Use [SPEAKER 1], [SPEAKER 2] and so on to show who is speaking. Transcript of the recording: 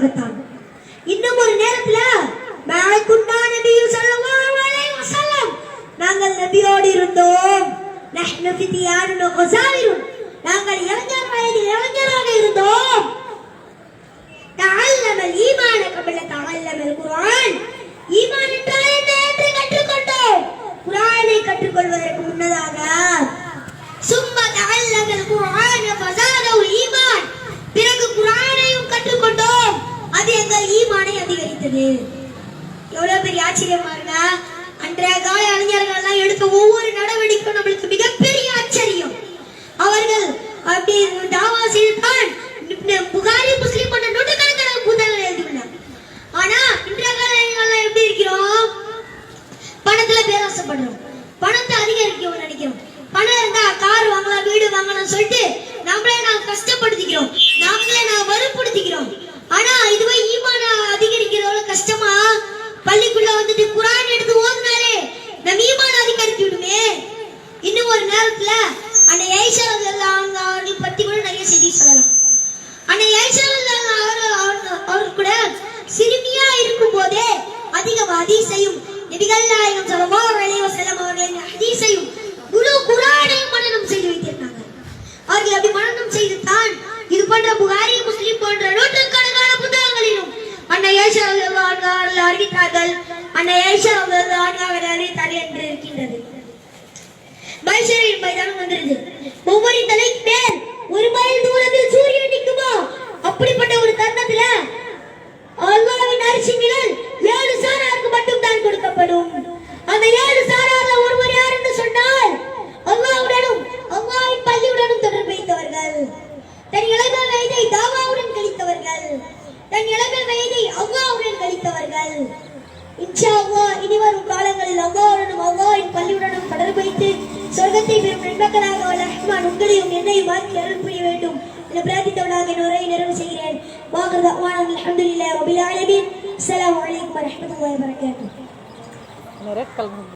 [SPEAKER 1] இருப்பாங்கத்தான் இன்னும் ஒரு நேரத்துல மாக்குன்னா நபியில் ஸல்லல்லாஹு அலைஹி நாங்கள் நபியோடு இருந்தோம். நஹ்னு ஃபித்யானுன் உஸாவிருன் நாங்கள் இளைஞர் வயதில் இளைஞராக இருந்தோம். தஅல்லம ஈமான கபில தஅல்லம குர்ஆன் ஈமான் என்றால் என்ன என்று கற்றுக்கொண்டோம். குர்ஆனை கற்றுக்கொள்வதற்கு முன்னதாக சும்மா தஅல்லம குர்ஆன் அதிகரித்தது எவ்வளவு பெரிய ஆச்சரியமா இருந்தா அன்றைய கால அறிஞர்கள் எல்லாம் எடுத்த ஒவ்வொரு நடவடிக்கையும் நம்மளுக்கு மிகப்பெரிய ஆச்சரியம். அவர்கள் அப்படி தாவா செய்தான் புகாரி முஸ்லீம் பண்ண நூற்றுக்கணக்கான புத்தகங்கள் எழுதியுள்ளார் ஆனா இன்றைய கால அறிஞர்கள் எப்படி இருக்கிறோம்? பணத்துல பேராசைப்படுறோம். பணத்தை அதிகரிக்கவும் நினைக்கிறோம். பணம் இருந்தா கார் வாங்கலாம் வீடு வாங்கலாம் சொல்லிட்டு பள்ளிக்குள்ள குரான் எடுத்து ஓதுனாலே நம்ம ஈமான் அதிகரித்து விடுமே. இன்னும் ஒரு நேரத்துல அந்த ஐஷா அவங்க அவர்கள் பத்தி கூட நிறைய செய்தி சொல்லலாம். அந்த ஐஷா அவர் அவர் கூட சிறுமியா இருக்கும் போதே அதிக ஹதீஸையும் நபிகள் நாயகம் ஸல்லல்லாஹு அலைஹி வஸல்லம் அவர்களின் ஹதீஸையும் முழு குரான் மனனம் செய்து வைத்திருந்தாங்க அவர்கள் அப்படி மனனம் செய்து தான் இது போன்ற புகாரி முஸ்லிம் போன்ற நூற்றுக்கணக்கான புத்தகங்களிலும் அன்னை ஏஷா ரலியல்லாஹு அன்ஹா அவர்கள் அந்த அன்னை ஏஷா ரலியல்லாஹு தலை என்று இருக்கின்றது பைஷரின் மைதானம் வந்துருது ஒவ்வொரு தலை மேல் ஒரு மைல் தூரத்தில் சூரியன் நிற்குமா? அப்படிப்பட்ட ஒரு தருணத்துல அல்லாவின் அரிசி நிழல் ஏழு சாராருக்கு மட்டும் தான் கொடுக்கப்படும். அந்த ஏழு சாரார்ல ஒருவர் யார் என்று சொன்னால் அல்லாவுடனும் அல்லாவின் பள்ளியுடனும் தொடர்பு வைத்தவர்கள். தன் இளமை வயதை தாவாவுடன் கழித்தவர்கள். தன் இளமை வயதை அல்லாஹ்வுடன் கழித்தவர்கள். பள்ளியுடனும் தொடர்பு வைத்து சொர்க்கத்தை பெறும் நண்பர்களாக வல்ல ரஹ்மான் உங்களையும் என்னையும் ஆக்கி அருள் புரிய வேண்டும். என பிரார்த்தித்தவனாக என் உரையை நிறைவு செய்கிறேன். வாக்குறது அவ்வான அல்ஹம்துலில்லாஹி ரபில் ஆலமீன். அஸ்ஸலாமு அலைக்கும் வரஹ்மத்துல்லாஹி வபரகாத்துஹு.
[SPEAKER 2] Red colour